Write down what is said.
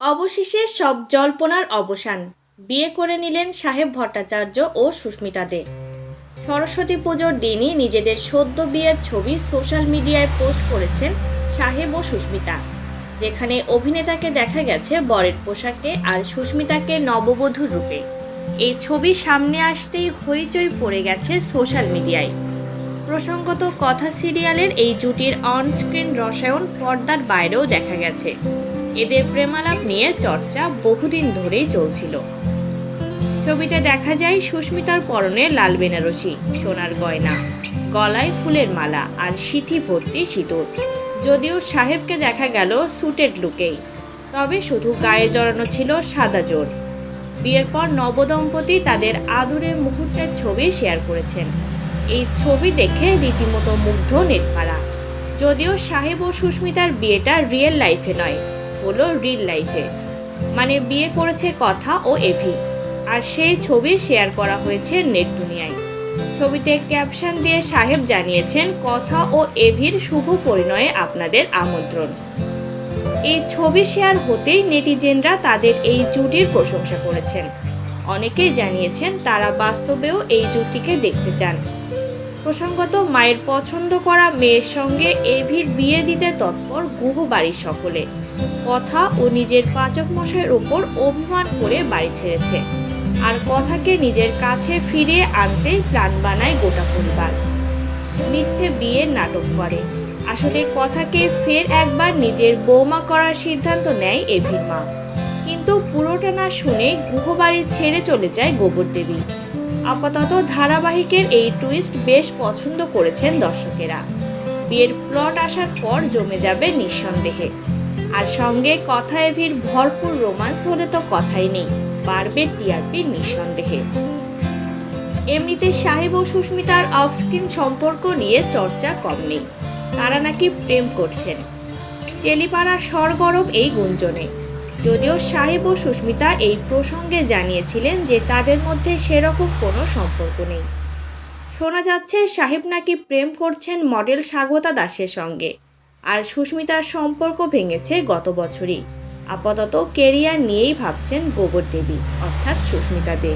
অবশেষে সব জল্পনার অবসান। বিয়ে করে নিলেন সাহেব ভট্টাচার্য ও সুস্মিতা দে। সরস্বতী পুজোর দিনই নিজেদের সদ্য বিয়ের ছবি সোশ্যাল মিডিয়ায় পোস্ট করেছেন সাহেব ও সুস্মিতা। যেখানে অভিনেতাকে দেখা গেছে বরের পোশাকে আর সুস্মিতাকে নববধূ রূপে। এই ছবি সামনে আসতেই হইচই পড়ে গেছে সোশ্যাল মিডিয়ায়। প্রসঙ্গত কথা সিরিয়ালের এই জুটির অনস্ক্রিন রসায়ন পর্দার বাইরেও দেখা গেছে। এদের প্রেমালাপ নিয়ে চর্চা বহুদিন ধরেই চলছিল। ছবিতে দেখা যায় সুস্মিতার পরনে লাল বেনারসি, সোনার গয়না, গলায় ফুলের মালা আর সিথি ভর্তি সিঁদুর। যদিও সাহেবকে দেখা গেল সুটেড লুকেই তবে শুধু গায়ে জড়ানো ছিল সাদা জোর। বিয়ের পর নবদম্পতি তাদের আদুরে মুহূর্তের ছবি শেয়ার করেছেন। এই ছবি দেখে রীতিমতো মুগ্ধ নেটপাড়া। যদিও সাহেব ও সুস্মিতার বিয়েটা রিয়েল লাইফে নয় হলো রিল লাইফে মানে বিয়ে করেছে কথা ও এভি। আর সেই ছবি শেয়ার করা হয়েছে নেট দুনিয়ায়। ছবিতে ক্যাপশন দিয়ে সাহেব জানিয়েছেন, কথা ও এভির শুভ পরিণয়ে আপনাদের আমন্ত্রণ। এই ছবি শেয়ার হতেই নেটিজেনরা তাদের এই জুটির প্রশংসা করেছেন। অনেকেই জানিয়েছেন তারা বাস্তবেও এই জুটিকে দেখতে চান। প্রসঙ্গত, মায়ের পছন্দ করা মেয়ের সঙ্গে এভির বিয়ে দিতে তৎপর গুহ বাড়ির সকলে। কথা ও নিজের পাচক মশাইয়ের ওপর অভিমান করে বাড়ি ছেড়েছে। আর কথাকে নিজের কাছে ফিরিয়ে আনতেই প্ল্যান বানায় গোটা পরিবার। মিথ্যে বিয়ের নাটক করে। আসলে কথাকে ফের একবার নিজের বৌমা করার সিদ্ধান্ত নেয় এভির মা। কিন্তু পুরোটা না শুনে গুহবাড়ি ছেড়ে চলে যায় গোবর দেবী আপাতত ধারাবাহিকের এই টুইস্ট বেশ পছন্দ করেছেন দর্শকেরা। বিয়ের প্লট আসার পর জমে যাবে নিঃসন্দেহে। আর সঙ্গে কথা এভির ভরপুর রোমান্স হলে তো কথাই নেই, বাড়বে টিআরপির নিঃসন্দেহে। এমনিতে সাহেব ও সুস্মিতার অফস্ক্রিন সম্পর্ক নিয়ে চর্চা কম নেই, তারা নাকি প্রেম করছেন। টেলিপাড়া সরগরম এই গুঞ্জনে যদিও সাহেব ও সুস্মিতা এই প্রসঙ্গে জানিয়েছিলেন যে তাদের মধ্যে সেরকম কোনো সম্পর্ক নেই। শোনা যাচ্ছে, সাহেব নাকি প্রেম করছেন মডেল স্বাগতা দাসের সঙ্গে আর সুস্মিতার সম্পর্ক ভেঙেছে গত বছরই। আপাতত কেরিয়ার নিয়েই ভাবছেন গোবর দেবী, অর্থাৎ সুস্মিতা দে।